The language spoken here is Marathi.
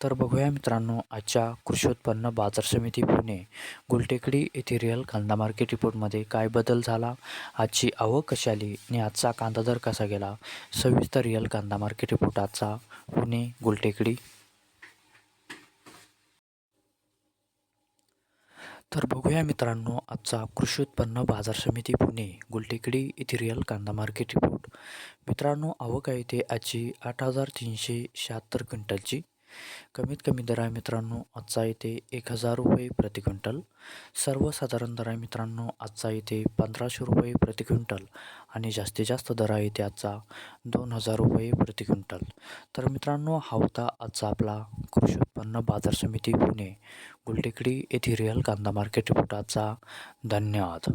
तर बघूया मित्रांनो आजच्या कृषी उत्पन्न बाजार समिती पुणे गुलटेकडी येथे रिअल कांदा मार्केट रिपोर्टमध्ये काय बदल झाला आजची आवक कशी आली आणि आजचा कांदा दर कसा गेला सविस्तर रिअल कांदा मार्केट रिपोर्ट आजचा पुणे गुलटेकडी. तर बघूया मित्रांनो आजचा कृषी उत्पन्न बाजार समिती पुणे गुलटेकडी येथे रिअल कांदा मार्केट रिपोर्ट मित्रांनो आवक आहे ते आजची आठ हजार तीनशे शहात्तर क्विंटलची. कमीत कमी दर आहे मित्रांनो आजचा इथे एक हजार रुपये प्रति क्विंटल. सर्वसाधारण दर आहे मित्रांनो आजचा इथे पंधराशे रुपये प्रति क्विंटल आणि जास्तीत जास्त दर आहे आजचा दोन हजार रुपये प्रति क्विंटल. तर मित्रांनो हा होता आजचा आपला कृषी उत्पन्न बाजार समिती पुणे गुलटेकडी येथे रिअल कांदा मार्केट रिपोर्ट आजचा. धन्यवाद.